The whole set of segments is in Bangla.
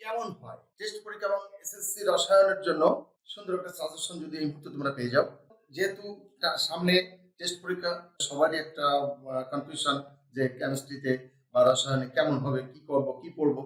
কেমন হয়? টেস্ট পরীক্ষা এবং এসএসসি রসায়নের জন্য সুন্দর একটা সাজেশন যদি এই মুহূর্তে তোমরা পেয়ে যাও। যেহেতু সামনে টেস্ট পরীক্ষা, সবারই একটা কনফিউশন যে কেমিস্ট্রিতে বা রসায়নে কেমন হবে, কি করব, কি পড়ব।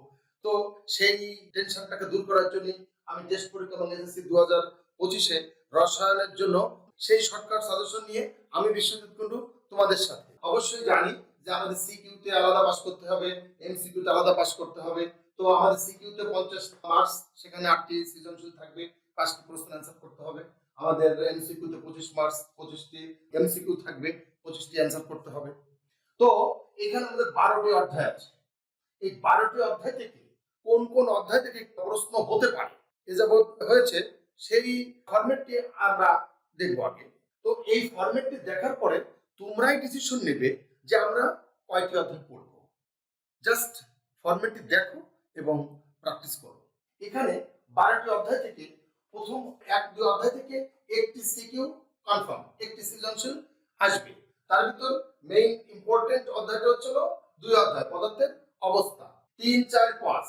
তো সেই টেনশনটাকে দূর করার জন্য আমি টেস্ট পরীক্ষা এবং এসএসসি দু হাজার পঁচিশে রসায়নের জন্য সেই শর্টকাট সাজেশন নিয়ে আমি বিশ্বজিৎ কুন্ডু তোমাদের সাথে। অবশ্যই জানি যে আমাদের সিকিউতে আলাদা পাস করতে হবে এমসিকিউতে আলাদা পাস করতে হবে। তো আমাদের সিকিউতে পঞ্চাশ মার্কস সেখানে আটটি সৃজনশীল থাকবে, পাঁচটি প্রশ্ন অ্যান্সার করতে হবে। আমাদের এমসিকিউতে পঁচিশ মার্কস পঁচিশটি এমসিকিউ থাকবে, পঁচিশটি অ্যান্সার করতে হবে। তো এখানে আমাদের বারোটি অধ্যায় আছে। এই বারোটি অধ্যায় থেকে কোন কোন অধ্যায় থেকে প্রশ্ন হতে পারে? এ হয়েছে, সেই ফরম্যাটটি আমরা দেখব আগে। তো এই ফরম্যাটটি দেখার পরে তোমরাই ডিসিশন নেবে যে আমরা কয়টি অধ্যায় পড়ব। জাস্ট ফরম্যাটটি দেখো এবং প্র্যাকটিস করো। এখানে বারোটি অধ্যায় থেকে প্রথম এক, দুই অধ্যায় থেকে একটি সিকিউ কনফার্ম একটি সৃজনশীল আসবে। তার ভিতর মেইন ইম্পর্টেন্ট অধ্যায়টা হচ্ছিল দুই অধ্যায়, পদার্থের অবস্থা। তিন, চার, পাঁচ।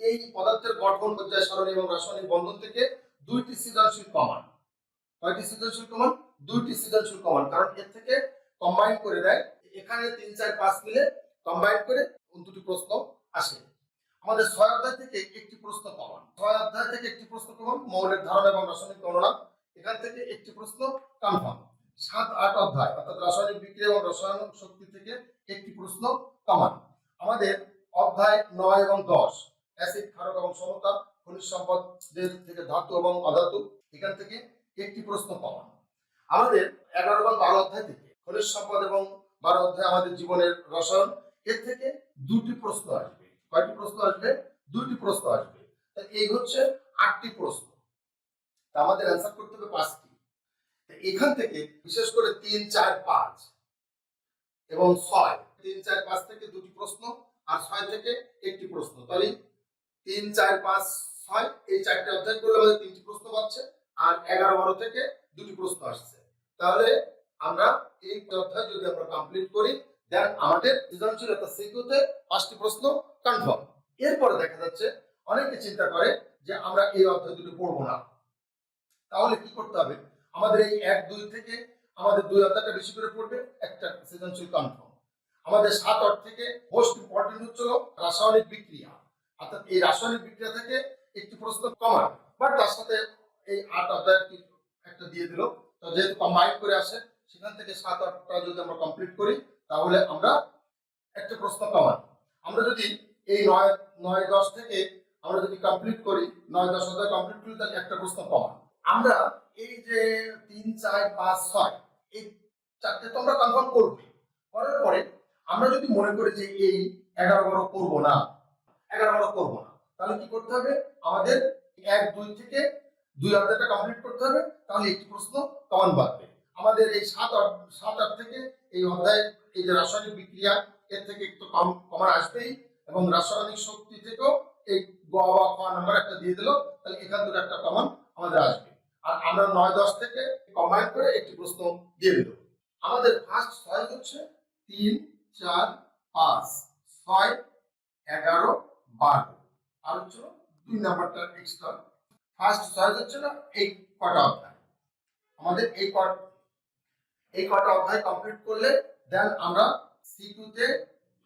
এই পদার্থের গঠন, পর্যায়, সারণী এবং রাসায়নিক বন্ধন থেকে দুইটি সৃজনশীল কমান কয়টি সৃজনশীল কমান দুইটি সৃজনশীল কমান কারণ এর থেকে কম্বাইন করে দেয়। এখানে তিন, চার, পাঁচ মিলে কম্বাইন করে দুটি প্রশ্ন আসে। আমাদের ছয় অধ্যায় থেকে একটি প্রশ্ন কমান ছয় অধ্যায় থেকে একটি প্রশ্ন কমান মৌলের ধারণা এবং রাসায়নিক গণনা। এখান থেকে একটি প্রশ্ন কনফার্ম সাত, আট অধ্যায়, অর্থাৎ রাসায়নিক বিক্রিয়া এবং রসায়ন শক্তি থেকে একটি প্রশ্ন কমান আমাদের অধ্যায় নয় এবং দশ অ্যাসিড ক্ষারক এবং সমতা, খনিজ সম্পদের থেকে ধাতু এবং অধাতু, এখান থেকে একটি প্রশ্ন কমান আমাদের এগারো এবং বারো অধ্যায় থেকে খনিজ সম্পদ এবং বারো অধ্যায় আমাদের জীবনের রসায়ন, এর থেকে দুটি প্রশ্ন আসবে। কয়টি প্রশ্ন আসবে? দুইটি প্রশ্ন আসবে। এই হচ্ছে আটটি প্রশ্ন। আমাদের অ্যান্সার করতে হবে পাঁচটি। এখান থেকে বিশেষ করে তিন, চার, পাঁচ এবং ছয়। তিন, চার, পাঁচ থেকে দুটি প্রশ্ন আর ছয় থেকে একটি প্রশ্ন। তাহলে তিন, চার, পাঁচ, ছয়, এই চারটি অধ্যায় করলে আমাদের তিনটি প্রশ্ন পাচ্ছে আর এগারো, বারো থেকে দুটি প্রশ্ন আসছে। তাহলে আমরা এই অধ্যায় যদি আমরা কমপ্লিট করি দেন আমাদের সৃজনশীল একটা সিকিউতে পাঁচটি প্রশ্ন কনফার্ম। এরপরে দেখা যাচ্ছে অনেকে চিন্তা করে যে আমরা এই অধ্যায় দুটো পড়ব না। তাহলে কি করতে হবে? আমাদের এই এক, দুই থেকে আমাদের দুই অধ্যায়টা বেশি করে পড়বে, একটা সৃজনশীল কনফার্ম। আমাদের সাত আট থেকে মোস্ট ইম্পর্টেন্ট হচ্ছিল রাসায়নিক বিক্রিয়া। অর্থাৎ এই রাসায়নিক বিক্রিয়া থেকে একটি প্রশ্ন কমান বাট তার সাথে এই আট অধ্যায় একটা দিয়ে দিল। তো যেহেতু কম্বাইন করে আসে, সেখান থেকে সাত আটটা যদি আমরা কমপ্লিট করি তাহলে আমরা একটা প্রশ্ন কমান আমরা যদি এই নয় নয় দশ থেকে আমরা যদি কমপ্লিট করি, নয় দশ হাজার কমপ্লিট করি, তাহলে একটা প্রশ্ন কমান আমরা এই যে তিন, চার, পাঁচ, ছয়, এই চারটে তো আমরা কনফার্ম করব করার পরে আমরা যদি মনে করি যে এই এগারো বারো করব না, এগারো বারো করব না, তাহলে কি করতে হবে? আমাদের এক, দুই থেকে দুই অধ্যায়টা কমপ্লিট করতে হবে, তাহলে একটি প্রশ্ন কমন বাড়বে। আমাদের এই সাত আট- সাত আট থেকে এই অধ্যায়, এই যে রাসায়নিক বিক্রিয়া, এর থেকে একটু কম কমান আসবেই। এবং রাসায়নিক শক্তি থেকেও এই গ বা নাম্বার একটা দিয়ে দিল, তাহলে এখান থেকে একটা কমন আমাদের আসবে। আর আমরা নয়, দশ থেকে কম্বাইন করে একটি প্রশ্ন দিয়ে দিল। আমাদের ফার্স্ট ছয় হচ্ছে তিন, চার, পাঁচ, ছয়, এগারো, বারো। আর হচ্ছে দুই নাম্বারটা এক্সট্রা ফার্স্ট ছয় হচ্ছে না, এই কটা অধ্যায়। আমাদের এই কট এই কটা অধ্যায় কমপ্লিট করলে দেন আমরা সি সিকিউতে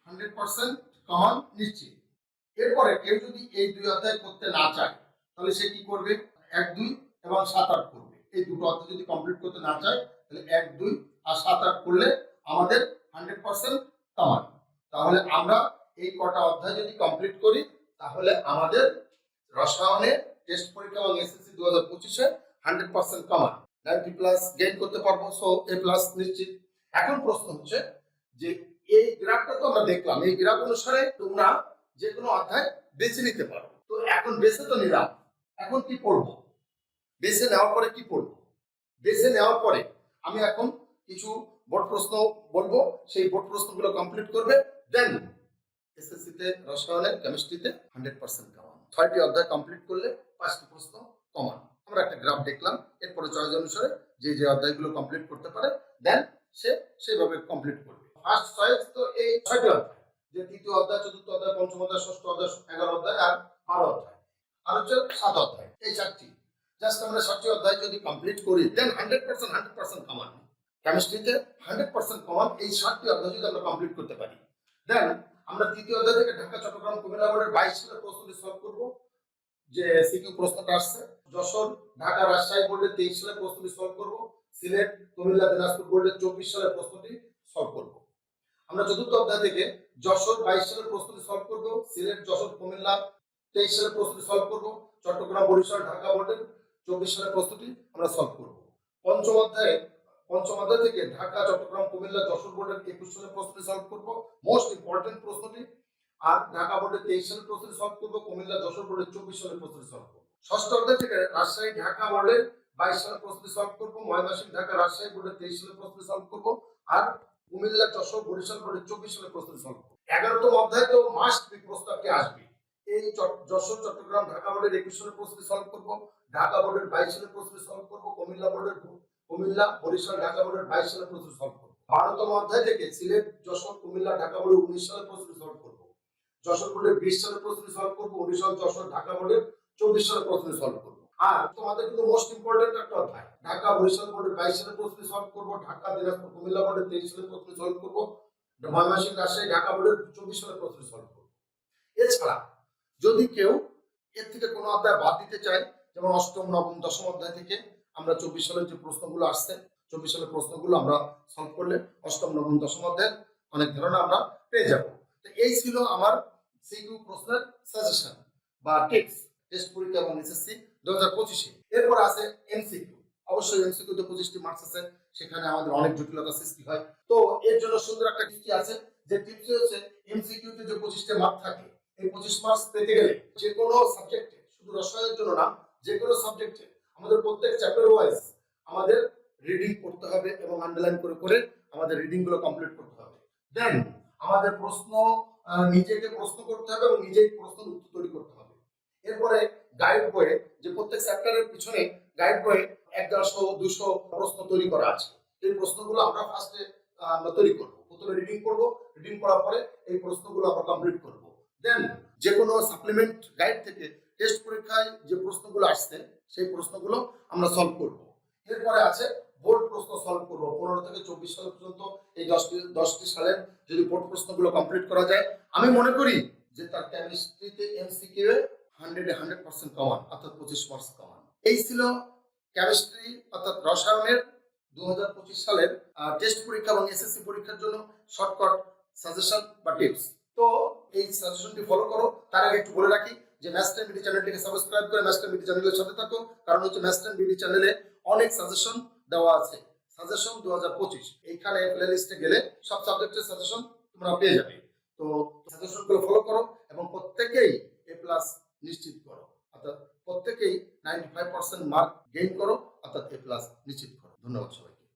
হান্ড্রেড পার্সেন্ট কমন নিশ্চিত। এরপরে কেউ যদি এই দুই অধ্যায় করতে না চায়, তাহলে সে কি করবে? এক, দুই এবং সাত, আট করবে। এই দুটো অধ্যায় যদি কমপ্লিট করতে না চায়, তাহলে এক, দুই আর সাত, আট করলে আমাদের হান্ড্রেড পার্সেন্ট কমান তাহলে আমরা এই কটা অধ্যায় যদি কমপ্লিট করি, তাহলে আমাদের রসায়নের টেস্ট পরীক্ষা এবং এসএসসি দু হাজার পঁচিশে hundred percent common ninety plus gain করতে পারব সো এ প্লাস নিশ্চিত। এখন প্রশ্ন হচ্ছে যে এই গ্রাফটা তো আমরা দেখলাম, এই গ্রাফ অনুসারে তোমরা যে কোনো অধ্যায় বেছে নিতে পারো। তো এখন বেছে তো নিলাম, এখন কি পড়ব? বেছে নেওয়ার পরে কি পড়ব? বেছে নেওয়ার পরে আমি এখন কিছু বোর্ড প্রশ্ন বলব, সেই বোর্ড প্রশ্নগুলো কমপ্লিট করবে দেন এসএসসিতে রসায়নের কেমিস্ট্রিতে হান্ড্রেড পার্সেন্ট কমান। ছয়টি অধ্যায় কমপ্লিট করলে পাঁচটি প্রশ্ন কমান। আমরা একটা গ্রাফ দেখলাম, এরপরে চয়েস অনুসারে যে যে অধ্যায়গুলো কমপ্লিট করতে পারে দেন সে সেভাবে কমপ্লিট করবে। ফার্স্ট চয়েস তো এই ছয়টি অধ্যায়, যে তৃতীয় অধ্যায়, চতুর্থ অধ্যায়, পঞ্চম অধ্যায়, ষষ্ঠ অধ্যায়, এগারো অধ্যায় আর বারো অধ্যায়। আর হচ্ছে সাত অধ্যায়, এই চারটি। জাস্ট আমরা সাতটি অধ্যায় যদি কমপ্লিট করি then hundred percent hundred percent common কেমিস্ট্রিতে hundred percent কমান এই সাতটি অধ্যায় যদি আমরা কমপ্লিট করতে পারি। দেন আমরা তৃতীয় অধ্যায় থেকে ঢাকা, চট্টগ্রাম, কুমিল্লা বোর্ডের বাইশ সালের প্রস্তুতি সলভ করব, যে সিকিউ প্রশ্নটা আসছে। যশোর, ঢাকা রাজশাহী বোর্ডের তেইশ সালের প্রস্তুতি সলভ করব। সিলেট, কুমিল্লা, দিনাজপুর বোর্ডের চব্বিশ সালের প্রশ্নটি সলভ করব। আমরা চতুর্থ অধ্যায় থেকে যশোর বাইশ সালের প্রস্তুতি সলভ করব, সিলেট, যশোর, কুমিল্লা তেইশ সালের প্রস্তুতি সলভ করব, চট্টগ্রাম, বরিশাল, ঢাকা বোর্ডের চব্বিশ সালের প্রস্তুতি আমরা সলভ করব। পঞ্চম অধ্যায়ে, পঞ্চম অধ্যায় থেকে ঢাকা, চট্টগ্রাম, কুমিল্লা, যশোর বোর্ডের একুশ সালের প্রস্তুতি সলভ করব। মোস্ট ইম্পর্টেন্ট প্রশ্নটি, আর ঢাকা বোর্ডের তেইশ সালের প্রস্তুতি সলভ করব, কুমিল্লা, যশোর বোর্ডের চব্বিশ সালের প্রস্তুতি সলভ করব। ষষ্ঠ অধ্যায় থেকে রাজশাহী, ঢাকা বোর্ডের বাইশ সালের প্রস্তুতি সলভ করব। ময়মনসিংহ, ঢাকা, রাজশাহী বোর্ডের তেইশ সালের প্রস্তুতি সলভ করব। আর কুমিল্লা, যশোর, বরিশাল বোর্ডের চব্বিশ সালের প্রস্তুতি সলভ করব। এগারোতম অধ্যায় তো মাস্ট বি প্রস্তাবটি আসবে? এই যশোর, চট্টগ্রাম, ঢাকা বোর্ডের একুশ সালের প্রস্তুতি সলভ করব। ঢাকা বোর্ডের বাইশ সালের প্রস্তুতি সলভ করব। কুমিল্লা বোর্ডের কুমিল্লা, বরিশাল, ঢাকা বোর্ডের বাইশ সালের প্রস্তুতি সলভ করব। বারোতম অধ্যায় থেকে সিলেট, যশোর, কুমিল্লা, ঢাকা বোর্ডের উনিশ সালের প্রস্তুতি সলভ করব। যশোর বোর্ডের বিশ সালের প্রস্তুতি সলভ করব। বরিশাল, যশোর, ঢাকা বোর্ডের চব্বিশ সালের প্রস্তুতি সলভ করব। আর তোমাদের কিন্তু মোস্ট ইম্পর্টেন্ট একটা অধ্যায়, ঢাকা বরিশাল বোর্ডের বাইশ সালের প্রস্তুতি সলভ করব, ঢাকা, দিনাজপুর, কুমিল্লা বোর্ডের তেইশ সালের প্রস্তুতি সলভ করব ময়মনসিংহ রাজশাহী, ঢাকা বোর্ডের চব্বিশ সালের প্রস্তুতি সলভ করব। এছাড়া যদি কেউ এর থেকে কোনো অধ্যায় বাদ দিতে চায়, যেমন অষ্টম, নবম, দশম অধ্যায় থেকে আমরা চব্বিশ সালের যে প্রশ্নগুলো আসছে, চব্বিশ সালের প্রশ্নগুলো আমরা সলভ করলে অষ্টম, নবম, দশম অধ্যায়ের অনেক ধারণা আমরা পেয়ে যাব। তো এই ছিল আমার সিকিউ প্রশ্নের সাজেশন বা টিপস টেস্ট পরীক্ষা এবং এসএসসি দু হাজার পঁচিশে। এরপর আছে এমসিকিউ অবশ্যই এমসিকিউ তে পঁচিশটি মার্কস আছে, সেখানে আমাদের অনেক জটিলতা সৃষ্টি হয়। তো এর জন্য সুন্দর একটা টিপস আছে, যে টিপস হচ্ছে এমসিকিউ তে যে পঁচিশটা মার্ক থাকে, এই পঁচিশ মার্কস পেতে গেলে যে কোনো সাবজেক্টে শুধু রসায়নের জন্য না, যে কোনো সাবজেক্টে আমাদের প্রত্যেক চ্যাপ্টার ওয়াইজ আমাদের রিডিং করতে হবে এবং আন্ডারলাইন করে করে আমাদের রিডিংগুলো কমপ্লিট করতে হবে। দেন আমাদের প্রশ্ন নিজেকে প্রশ্ন করতে হবে এবং নিজেই প্রশ্নের উত্তর তৈরি করতে হবে। এরপরে গাইড বইয়ে যে প্রত্যেক চ্যাপ্টারের পিছনে গাইড বইয়ে এক দেড়শো দুশো প্রশ্ন তৈরি করা আছে। এই প্রশ্নগুলো আমরা ফার্স্টে আমরা তৈরি করব। প্রথমে রিডিং করব। রিডিং করার পরে এই প্রশ্নগুলো আমরা কমপ্লিট করব। দেন যে কোনো সাপ্লিমেন্ট গাইড থেকে টেস্ট পরীক্ষায় যে প্রশ্নগুলো আসছে, সেই প্রশ্নগুলো আমরা সলভ করব। এরপরে আছে বোর্ড প্রশ্ন সলভ করব। পনেরো থেকে চব্বিশ সাল পর্যন্ত এই দশটি দশটি সালের যদি বোর্ড প্রশ্নগুলো কমপ্লিট করা যায়। আমি মনে করি যে তার কেমিস্ট্রিতে এমসিকিউ হান্ড্রেডে হান্ড্রেড পার্সেন্ট কমান অর্থাৎ পঁচিশ মার্কস কমান এই ছিল কেমিস্ট্রি অর্থাৎ রসায়নের দুই হাজার পঁচিশ সালের টেস্ট পরীক্ষা এবং এসএসসি পরীক্ষার জন্য শর্টকাট সাজেশন বা টিপস তো এই সাজেশনটি ফলো করো। তার আগে একটু বলে রাখি যে ম্যাস্টার বিডি চ্যানেলটিকে সাবস্ক্রাইব করে ম্যাস্টার বিডি চ্যানেলের সাথে থাকো। কারণ হচ্ছে ম্যাস্টার বিডি চ্যানেলে অনেক সাজেশন দেওয়া আছে। সাজেশন দু হাজার পঁচিশ। এইখানে প্লে লিস্টে গেলে সব সাবজেক্টের সাজেশন তোমরা পেয়ে যাবে। তো সাজেশনগুলো ফলো করো এবং প্রত্যেকেই এ প্লাস নিশ্চিত করো। অর্থাৎ প্রত্যেকেই ninety five percent mark gain করো, অর্থাৎ এ প্লাস নিশ্চিত করো। ধন্যবাদ সবাই